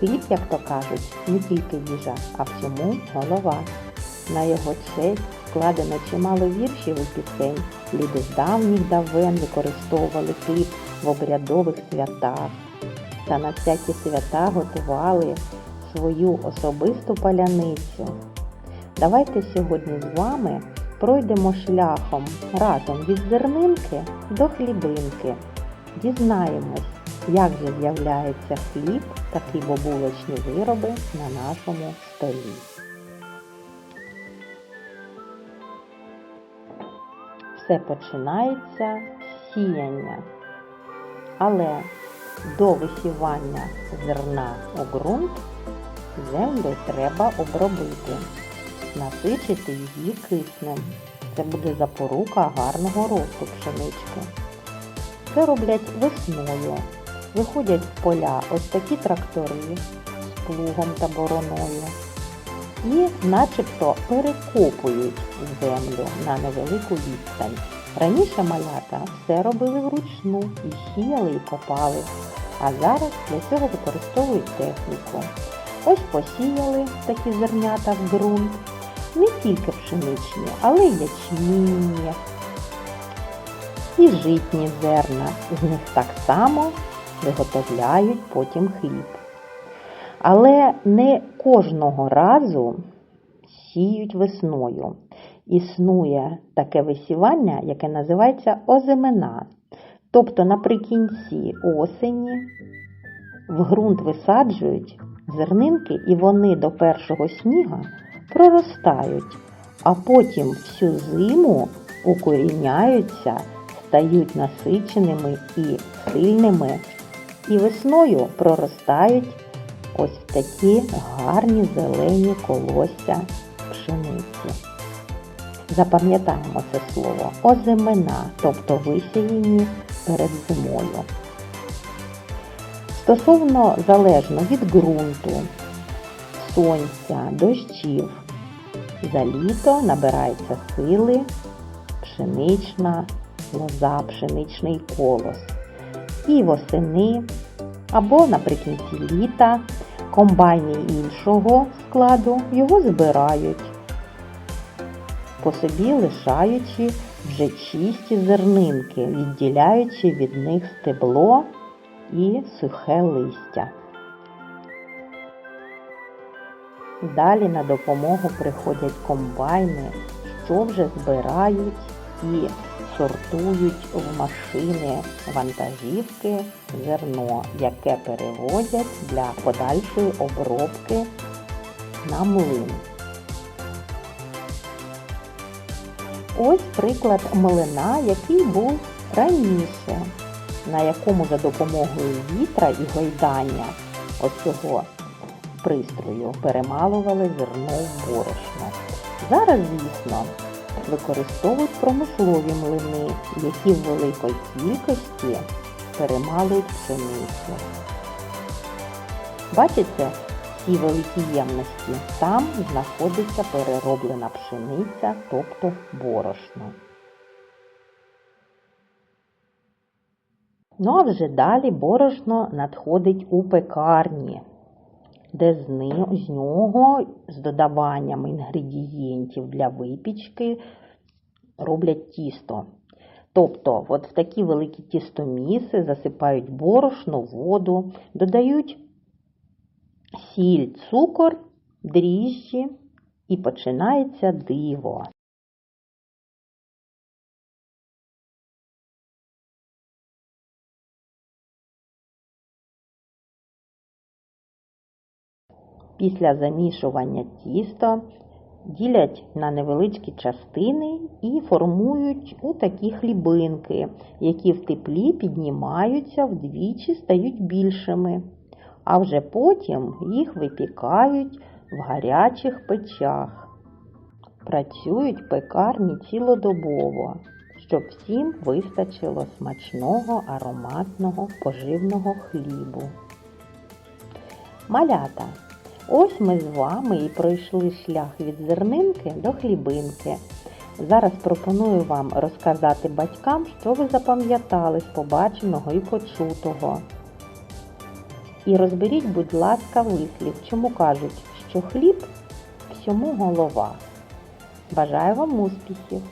Хліб, як то кажуть, не тільки їжа, а всьому голова. На його честь складено чимало віршів і пісень. Люди з давніх давен використовували хліб в обрядових святах. Та на всякі свята готували свою особисту паляницю. Давайте сьогодні з вами пройдемо шляхом разом від зернинки до хлібинки. Дізнаємось, як же з'являється хліб та хлібобулочні вироби на нашому столі. Все починається з сіяння. Але до висівання зерна у ґрунт землю треба обробити, насичити її киснем. Це буде запорука гарного росту пшенички. Це роблять весною. Виходять в поля ось такі трактори з плугом та бороною і начебто перекопують землю на невелику відстань. Раніше малята все робили вручну і сіяли і копали, а зараз для цього використовують техніку. Ось посіяли такі зернята в ґрунт, не тільки пшеничні, але й ячмінні, і житні зерна. З них так само виготовляють потім хліб. Але не кожного разу сіють весною. Існує таке висівання, яке називається озимина. Тобто наприкінці осені в ґрунт висаджують зернинки і вони до першого сніга проростають, а потім всю зиму укоріняються, стають насиченими і сильними, і весною проростають ось в такі гарні зелені колосся пшениці. Запам'ятаємо це слово озимина, тобто висіяні перед зимою. Стосовно залежно від ґрунту, сонця, дощів, за літо набирається сили пшенична лоза, пшеничний колос. І восени або наприкінці літа комбайни іншого складу його збирають, по собі лишаючи вже чисті зернинки, відділяючи від них стебло і сухе листя. Далі на допомогу приходять комбайни, що вже збирають і сортують в машини вантажівки зерно, яке перевозять для подальшої обробки на млин. Ось приклад млина, який був раніше, на якому за допомогою вітра і гойдання ось цього пристрою перемалували зерно в борошно. Зараз, звісно, використовують промислові млини, які в великій кількості перемалують пшеницю. Бачите, ці великі ємності, там знаходиться перероблена пшениця, тобто борошно. Ну а вже далі борошно надходить у пекарні, де з, ни, з нього з додаванням інгредієнтів для випічки роблять тісто. Тобто, от в такі великі тістоміси засипають борошно, воду, додають сіль, цукор, дріжджі і починається диво. Після замішування тіста ділять на невеличкі частини і формують у такі хлібинки, які в теплі піднімаються вдвічі стають більшими, а вже потім їх випікають в гарячих печах. Працюють пекарні цілодобово, щоб всім вистачило смачного ароматного поживного хлібу. Малята. Ось ми з вами і пройшли шлях від зернинки до хлібинки. Зараз пропоную вам розказати батькам, що ви запам'ятали з побаченого і почутого. І розберіть, будь ласка, вислів, чому кажуть, що хліб всьому голова. Бажаю вам успіхів!